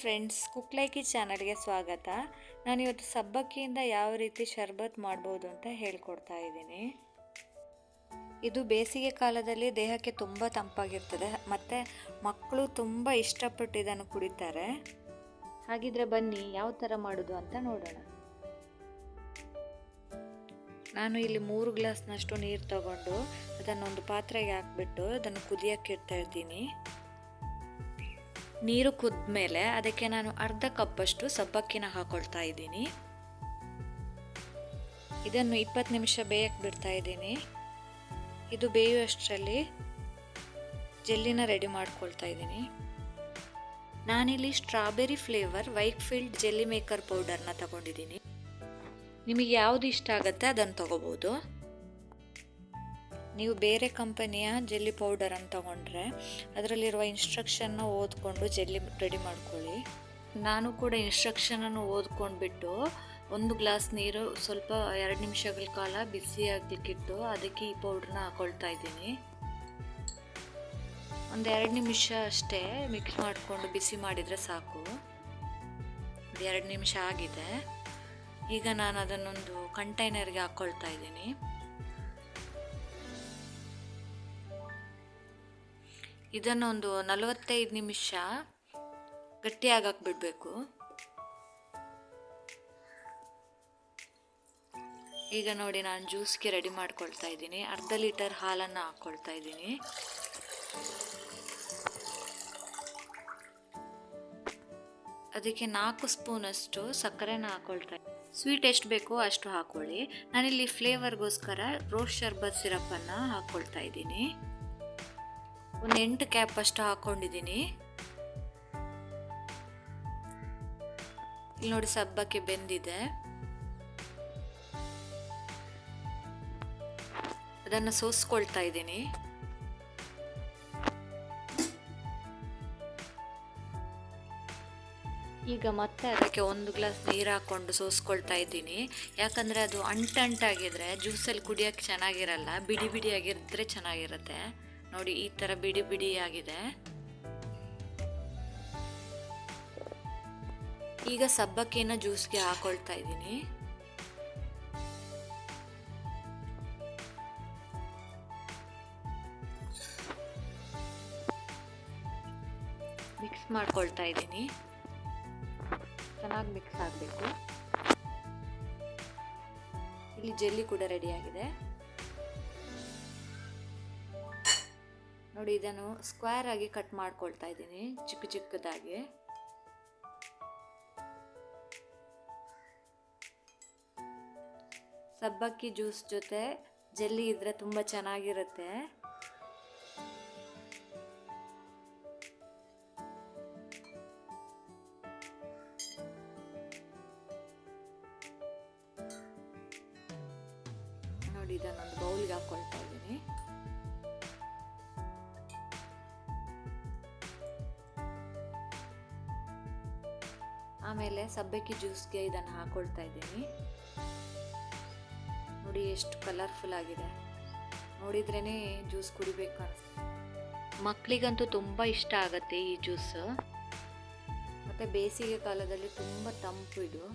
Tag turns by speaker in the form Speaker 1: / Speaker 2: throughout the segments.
Speaker 1: Friends ಕುಕ್ಲೈಕಿ ಚಾನಲ್ಗೆ ಸ್ವಾಗತ. ನಾನು ಇವತ್ತು ಸಬ್ಬಕ್ಕಿಯಿಂದ ಯಾವ ರೀತಿ ಶರ್ಬತ್ ಮಾಡ್ಬೋದು ಅಂತ ಹೇಳ್ಕೊಡ್ತಾ ಇದ್ದೀನಿ. ಇದು ಬೇಸಿಗೆ ಕಾಲದಲ್ಲಿ ದೇಹಕ್ಕೆ ತುಂಬ ತಂಪಾಗಿರ್ತದೆ, ಮತ್ತು ಮಕ್ಕಳು ತುಂಬ ಇಷ್ಟಪಟ್ಟು ಇದನ್ನು ಕುಡಿತಾರೆ. ಹಾಗಿದ್ರೆ ಬನ್ನಿ, ಯಾವ ಥರ ಮಾಡೋದು ಅಂತ ನೋಡೋಣ. ನಾನು ಇಲ್ಲಿ ಮೂರು ಗ್ಲಾಸ್ನಷ್ಟು ನೀರು ತಗೊಂಡು ಅದನ್ನೊಂದು ಪಾತ್ರೆಗೆ ಹಾಕ್ಬಿಟ್ಟು ಅದನ್ನು ಕುದಿಯಕ್ಕೆ ಇಡ್ತಾ ಇದ್ದೀನಿ ನೀರು ಕುದ್ದ ಮೇಲೆ ಅದಕ್ಕೆ ನಾನು ಅರ್ಧ ಕಪ್ಪಷ್ಟು ಸಬ್ಬಕ್ಕಿನ ಹಾಕೊಳ್ತಾ ಇದ್ದೀನಿ. ಇದನ್ನು ಇಪ್ಪತ್ತು ನಿಮಿಷ ಬೇಯಕ್ಕೆ ಬಿಡ್ತಾ ಇದ್ದೀನಿ. ಇದು ಬೇಯುವಷ್ಟರಲ್ಲಿ ಜೆಲ್ಲಿನ ರೆಡಿ ಮಾಡ್ಕೊಳ್ತಾ ಇದ್ದೀನಿ. ನಾನಿಲ್ಲಿ strawberry flavour Whitefield jelly maker ಪೌಡರ್ನ ತಗೊಂಡಿದ್ದೀನಿ. ನಿಮಗೆ ಯಾವುದು ಇಷ್ಟ ಆಗುತ್ತೆ ಅದನ್ನು ತಗೋಬೋದು. ನೀವು ಬೇರೆ ಕಂಪನಿಯ ಜೆಲ್ಲಿ ಪೌಡರನ್ನು ತಗೊಂಡ್ರೆ ಅದರಲ್ಲಿರುವ ಇನ್ಸ್ಟ್ರಕ್ಷನ್ನ ಓದ್ಕೊಂಡು ಜೆಲ್ಲಿ ರೆಡಿ ಮಾಡ್ಕೊಳ್ಳಿ. ನಾನು ಕೂಡ ಇನ್ಸ್ಟ್ರಕ್ಷನನ್ನು ಓದ್ಕೊಂಡ್ಬಿಟ್ಟು ಒಂದು ಗ್ಲಾಸ್ ನೀರು ಸ್ವಲ್ಪ ಎರಡು ನಿಮಿಷಗಳ ಕಾಲ ಬಿಸಿ ಆಗಲಿಕ್ಕಿಟ್ಟು ಅದಕ್ಕೆ ಈ ಪೌಡ್ರನ್ನ ಹಾಕೊಳ್ತಾ ಇದ್ದೀನಿ. ಒಂದು ಎರಡು ನಿಮಿಷ ಅಷ್ಟೇ ಮಿಕ್ಸ್ ಮಾಡಿಕೊಂಡು ಬಿಸಿ ಮಾಡಿದರೆ ಸಾಕು. ಎರಡು ನಿಮಿಷ ಆಗಿದೆ. ಈಗ ನಾನು ಅದನ್ನೊಂದು ಕಂಟೈನರ್ಗೆ ಹಾಕ್ಕೊಳ್ತಾ ಇದ್ದೀನಿ. ಇದನ್ನೊಂದು ನಲವತ್ತೈದು ನಿಮಿಷ ಗಟ್ಟಿಯಾಗಕ್ಕೆ ಬಿಡಬೇಕು. ಈಗ ನೋಡಿ ನಾನು ಜ್ಯೂಸ್ಗೆ ರೆಡಿ ಮಾಡ್ಕೊಳ್ತಾ ಇದ್ದೀನಿ. ಅರ್ಧ ಲೀಟರ್ ಹಾಲನ್ನು ಹಾಕ್ಕೊಳ್ತಾ ಇದ್ದೀನಿ. ಅದಕ್ಕೆ ನಾಲ್ಕು ಸ್ಪೂನಷ್ಟು ಸಕ್ಕರೆನ ಹಾಕ್ಕೊಳ್ತಾ ಸ್ವೀಟ್ ಎಷ್ಟು ಬೇಕೋ ಅಷ್ಟು ಹಾಕ್ಕೊಳ್ಳಿ ನಾನಿಲ್ಲಿ ಫ್ಲೇವರ್ಗೋಸ್ಕರ ರೋಸ್ ಶರ್ಬತ್ ಸಿರಪ್ಪನ್ನು ಹಾಕ್ಕೊಳ್ತಾ ಇದ್ದೀನಿ. ಒಂದು ಎಂಟು ಕ್ಯಾಪ್ ಅಷ್ಟು ಹಾಕೊಂಡಿದ್ದೀನಿ. ಇಲ್ಲಿ ನೋಡಿ ಸಬ್ಬಕ್ಕೆ ಬೆಂದಿದೆ. ಅದನ್ನು ಸೋಸ್ಕೊಳ್ತಾ ಇದ್ದೀನಿ. ಈಗ ಮತ್ತೆ ಅದಕ್ಕೆ ಒಂದು ಗ್ಲಾಸ್ ನೀರು ಹಾಕ್ಕೊಂಡು ಸೋಸ್ಕೊಳ್ತಾ ಇದ್ದೀನಿ. ಯಾಕಂದರೆ ಅದು ಅಂಟಂಟಾಗಿದ್ರೆ ಜ್ಯೂಸಲ್ಲಿ ಕುಡಿಯೋಕ್ಕೆ ಚೆನ್ನಾಗಿರಲ್ಲ, ಬಿಡಿ ಬಿಡಿಯಾಗಿದ್ದರೆ ಚೆನ್ನಾಗಿರುತ್ತೆ. ನೋಡಿ, ಈ ಥರ ಬಿಡಿ ಬಿಡಿಯಾಗಿದೆ. ಈಗ ಸಬ್ಬಕ್ಕಿನ ಜ್ಯೂಸ್ಗೆ ಹಾಕೊಳ್ತಾ ಇದ್ದೀನಿ. ಮಿಕ್ಸ್ ಮಾಡ್ಕೊಳ್ತಾ ಇದ್ದೀನಿ. ಚೆನ್ನಾಗಿ ಮಿಕ್ಸ್ ಆಗಬೇಕು. ಇಲ್ಲಿ ಜೆಲ್ಲಿ ಕೂಡ ರೆಡಿಯಾಗಿದೆ ನೋಡಿ, ಇದನ್ನು ಸ್ಕ್ವೇರ್ ಆಗಿ ಕಟ್ ಮಾಡ್ಕೊಳ್ತಾ ಇದ್ದೀನಿ, ಚಿಕ್ಕ ಚಿಕ್ಕದಾಗಿ. ಸಬ್ಬಕ್ಕಿ ಜ್ಯೂಸ್ ಜೊತೆ ಜೆಲ್ಲಿ ಇದ್ರೆ ತುಂಬ ಚೆನ್ನಾಗಿರುತ್ತೆ. ನೋಡಿ, ಇದನ್ನೊಂದು ಬೌಲ್ಗೆ ಹಾಕ್ಕೊಳ್ತಾ ಇದ್ದೀನಿ. ಆಮೇಲೆ ಸಬ್ಬಕ್ಕಿ ಜ್ಯೂಸ್ಗೆ ಇದನ್ನು ಹಾಕೊಳ್ತಾ ಇದ್ದೀನಿ. ನೋಡಿ ಎಷ್ಟು ಕಲರ್ಫುಲ್ ಆಗಿದೆ. ನೋಡಿದ್ರೇ ಜ್ಯೂಸ್ ಕುಡಿಬೇಕು ಮಕ್ಕಳಿಗಂತೂ ತುಂಬ ಇಷ್ಟ ಆಗುತ್ತೆ ಈ ಜ್ಯೂಸ್. ಮತ್ತು ಬೇಸಿಗೆ ಕಾಲದಲ್ಲಿ ತುಂಬ ತಂಪು ಇದು.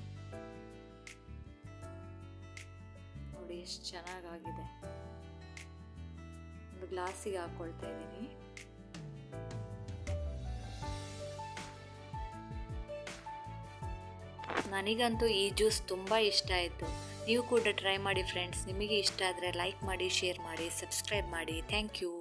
Speaker 1: ನೋಡಿ ಎಷ್ಟು ಚೆನ್ನಾಗಾಗಿದೆ. ಒಂದು ಗ್ಲಾಸಿಗೆ ಹಾಕ್ಕೊಳ್ತಾ ಇದ್ದೀನಿ. ನನಗಂತೂ ಈ ಜ್ಯೂಸ್ ತುಂಬ ಇಷ್ಟ ಆಯಿತು. ನೀವು ಕೂಡ ಟ್ರೈ ಮಾಡಿ ಫ್ರೆಂಡ್ಸ್. ನಿಮಗೆ ಇಷ್ಟ ಆದರೆ ಲೈಕ್ ಮಾಡಿ, ಶೇರ್ ಮಾಡಿ, ಸಬ್ಸ್ಕ್ರೈಬ್ ಮಾಡಿ. Thank you.